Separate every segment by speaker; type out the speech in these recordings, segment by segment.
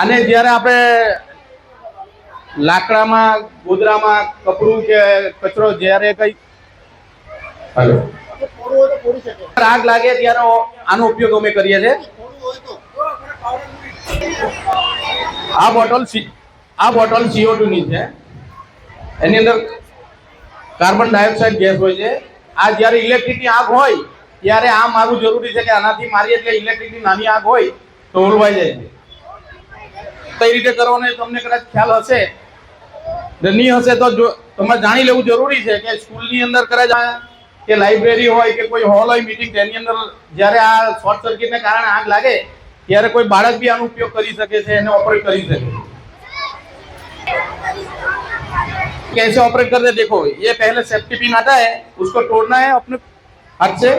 Speaker 1: અને જ્યારે આપણે લાકડામાં ગોદરામાં કપડું કે કચરો જ્યારે કઈ હાલો. આગ લાગે ત્યારે આનો ઉપયોગ અમે કરીએ છીએ. આ બોટલ આ બોટલ CO2 ની છે. એની અંદર કાર્બન ડાયોક્સાઇડ ગેસ હોય છે. આ જ્યારે ઇલેક્ટ્રિકની આગ હોય, ત્યારે આ મારું જરૂરી છે કે આનાથી મારી એટલે ઇલેક્ટ્રિકની નાની આગ હોય, તો ઓલવાઈ જાય છે. કઈ રીતે કરવાનો તમને કદાચ ખ્યાલ હશે નહીં હશે તો તમારે જાણી લેવું જરૂરી છે કે સ્કૂલની અંદર કદાચ કે લાઇબ્રેરી હોય કે કોઈ હોલ હોય મીટિંગ તેની અંદર જ્યારે આ શોર્ટ સર્કિટને કારણે આગ લાગે, ત્યારે કોઈ બાળક બી આનો ઉપયોગ કરી શકે છે એને ઓપરેટ કરી શકે कैसे ऑपरेट करते हैं देखो ये पहले सेफ्टी पिन आता है उसको तोड़ना है अपने हाथ से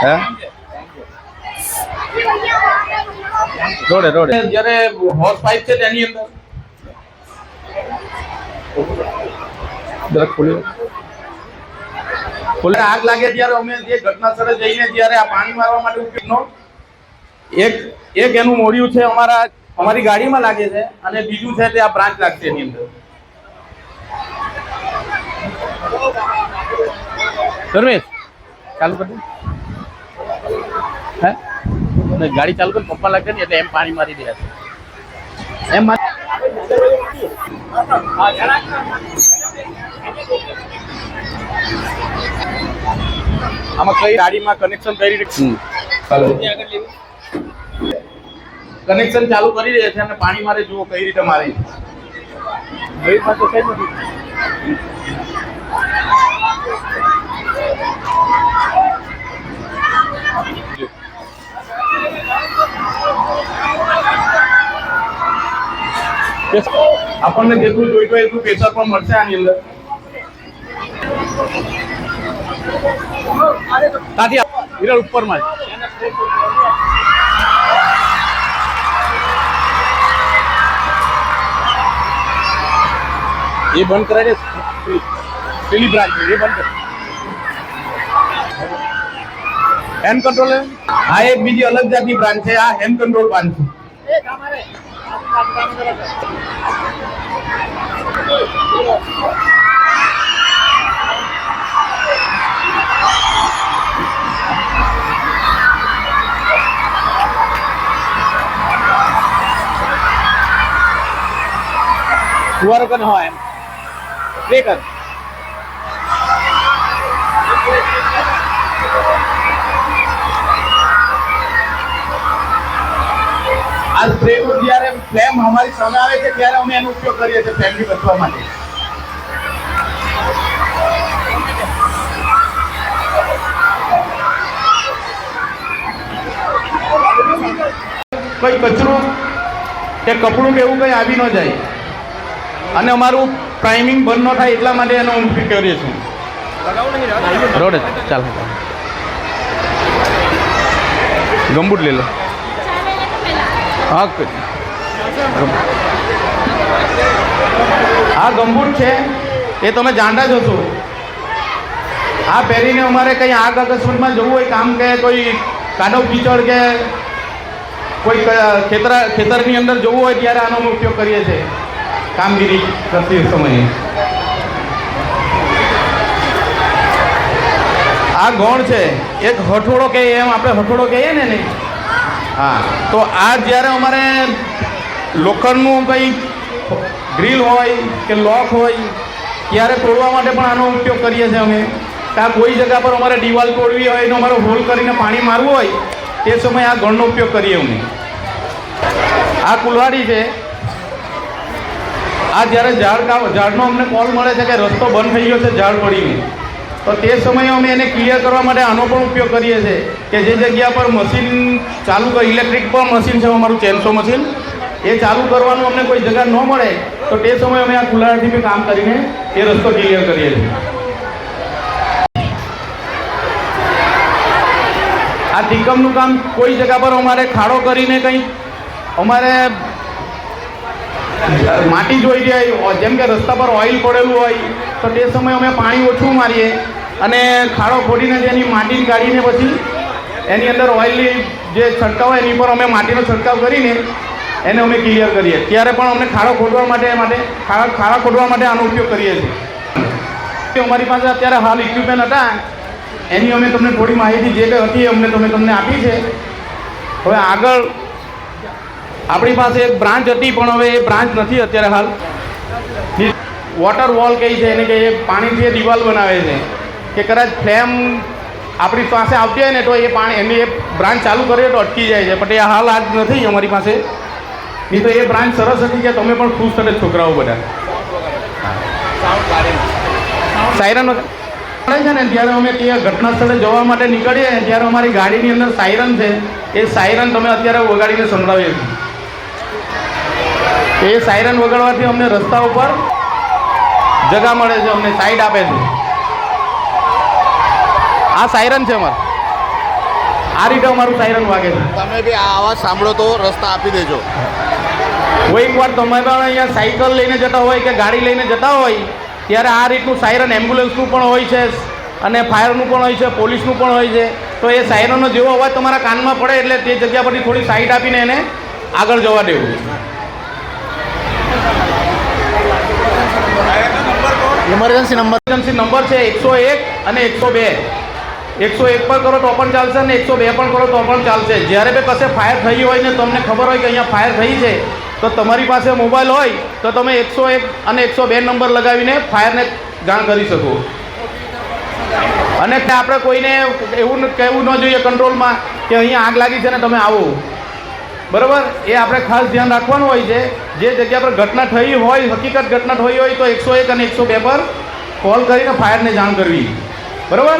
Speaker 1: है? રોડે રોડે જ્યારે હોર્સ પાઇપ છે તેની અંદર જરાક ખોલી ખોલે આગ લાગે ત્યારે અમે જે ઘટના સ્થળે જઈને ત્યારે આ પાણી મારવા માટે ઉપયોગનો એક એક એનું મોડિયું છે અમારા અમારી ગાડીમાં લાગે છે અને બીજું છે તે આ બ્રાન્ચ લાગશે એની અંદર. ધર્મેશ ચાલુ કરી હે? ગાડી ચાલુ કરી પપ્પા લાગે ને એટલે એમ પાણી મારી દે એમ આમાં કઈ ગાડીમાં કનેક્શન કઈ રીતે કનેક્શન ચાલુ કરી રહ્યા છે અને પાણી મારે જુઓ કઈ રીતે મારે. આપણને જેટલું જોઈતું હોય એટલું પ્રેશર પણ મળશે આની અંદર. ત્યાંથી ઉપર હિરલ એ બંધ દે પેલી બ્રાન્ચ એ બંધ હેન્ડ કંટ્રોલ આ એક બીજી અલગ જાતની બ્રાન્ચ છે, આ હેન્ડ કંટ્રોલ બ્રાન્ચ છે. ફુવારો કને હોય એમ? સ્પ્રે આ સ્પ્રે જ્યારે ફ્લેમ અમારી સામે આવે છે ત્યારે અમે એનો ઉપયોગ કરીએ છીએ ફ્લેમથી બચવા માટે. કોઈ કચરું કે કપડું કે એવું કંઈ આવી ન જાય. અને અમારું પ્રાઇમિંગ બંધ ન થાય એટલા માટે એનો ઉપયોગ કરીએ છીએ રોડ ચાલ. ગંબુટ લઈ લો. હા આ ગંબુટ છે એ તમે જાણતા જ હશો. આ પહેરીને અમારે કંઈ આગ અકસ્માતમાં જવું હોય કામ કે કોઈ કાદવ કીચડ કે કોઈ ખેતર ખેતરની અંદર જવું હોય ત્યારે આનો ઉપયોગ કરીએ છીએ. કામગીરી કરતી સમયે. આ ગૌણ છે. એક હઠોડો કહીએ એમ આપણે હઠોડો કહીએ ને ને હા, તો આ જ્યારે અમારે લોખંડનું કંઈ ગ્રીલ હોય કે લોક હોય, ત્યારે તોડવા માટે પણ આનો ઉપયોગ કરીએ છીએ અમે. કાં કોઈ જગ્યા પર અમારે દિવાલ તોડવી હોય એનો અમારે હોલ કરીને પાણી મારવું હોય, તે સમયે આ ગણનો ઉપયોગ કરીએ અમે. આ કુલવાડી છે. આ જ્યારે ઝાડ ઝાડનો અમને કોલ મળે છે કે રસ્તો બંધ થઈ ગયો છે, ઝાડ પડીને તો તે સમયે અમે એને ક્લિયર કરવા માટે આનો પણ ઉપયોગ કરીએ છીએ કે જે જગ્યા પર મશીન ચાલુ ઇલેક્ટ્રિક પણ મશીન છે અમારું ચેનસો મશીન એ ચાલુ કરવાનું અમને કોઈ જગ્યા ન મળે, તો તે સમયે અમે આ કુલાડાથી બી કામ કરીને એ રસ્તો ક્લિયર કરીએ છીએ. આ ટીકમનું કામ કોઈ જગ્યા પર અમારે ખાડો કરીને કંઈ અમારે માટી જોઈ જાય જેમ કે રસ્તા પર ઓઇલ પડેલું હોય, તો તે સમયે અમે પાણી ઓછું મારીએ અને ખાડો ખોડીને તેની માટી કાઢીને પછી એની અંદર ઓઇલની જે છંટકાવ હોય, એની પર અમે માટીનો છંટકાવ કરીને એને અમે ક્લિયર કરીએ. ત્યારે પણ અમને ખાડો ખોદવા માટે માટે ખાડા ખાડા ખોદવા માટે આનો ઉપયોગ કરીએ છીએ. અમારી પાસે અત્યારે હાલ ઇક્વિપમેન્ટ હતા. એની અમે તમને થોડી માહિતી જે કંઈ હતી અમને તમે તમને આપી છે. હવે આગળ આપણી પાસે એક બ્રાન્ચ હતી, પણ હવે એ બ્રાન્ચ નથી અત્યારે હાલ. વોટર વોલ કઈ છે, એને કે એ પાણીથી એ દિવાલ બનાવે છે. કે કદાચ ફ્લેમ આપણી પાસે આવતી હોય ને તો એ પાણી, એની એ બ્રાન્ચ ચાલુ કરીએ તો અટકી જાય છે. પણ એ હાલ આજ નથી અમારી પાસે. નહીં તો એ બ્રાન્ચ સરસ હતી કે તમે પણ ખુશ થશે છોકરાઓ બધા. સાયરન પડે છે ને ત્યારે અમે ત્યાં ઘટના સ્થળે જવા માટે નીકળીએ, ત્યારે અમારી ગાડીની અંદર સાયરન છે. એ સાયરન તમે અત્યારે વગાડીને સંભળાવીએ છીએ. એ સાયરન વગાડવાથી અમને રસ્તા ઉપર જગા મળે છે અમને સાઈડ આપે છે. આ સાયરન છે અમારે. આ રીતે અમારું સાયરન વાગે છે.
Speaker 2: તમે બી આ અવાજ સાંભળો તો રસ્તા આપી દેજો.
Speaker 1: કોઈક વાર તમે પણ અહીંયા સાયકલ લઈને જતા હોય કે ગાડી લઈને જતા હોય ત્યારે આ રીતનું સાયરન એમ્બ્યુલન્સનું પણ હોય છે અને ફાયરનું પણ હોય છે પોલીસનું પણ હોય છે. તો એ સાયરનનો જેવો અવાજ તમારા કાનમાં પડે એટલે તે જગ્યા પરથી થોડી સાઈડ આપીને એને આગળ જવા દેવું.
Speaker 2: ઇમરજન્સી નંબર
Speaker 1: ઇમરજન્સી નંબર છે એકસો એક અને એકસો બે. એકસો એક પર કરો તો પણ ચાલશે અને એકસો બે પણ કરો તો પણ ચાલશે. જ્યારે બી કશે ફાયર થઈ હોય ને તમને ખબર હોય કે અહીંયા ફાયર થઈ છે, તો તમારી પાસે મોબાઈલ હોય તો તમે એકસો એક અને એકસો બે નંબર લગાવીને ફાયરને જાણ કરી શકો. અને આપણે કોઈને એવું કહેવું ન જોઈએ કંટ્રોલમાં કે અહીંયા આગ લાગી છે ને તમે આવો. બરાબર? એ આપણે ખાસ ધ્યાન રાખવાનું હોય છે. જે જગ્યા પર ઘટના થઈ હોય, હકીકત ઘટના થઈ હોય, તો એકસો એક અને એકસો બે પર કોલ કરીને ફાયરને જાણ કરવી. બરાબર?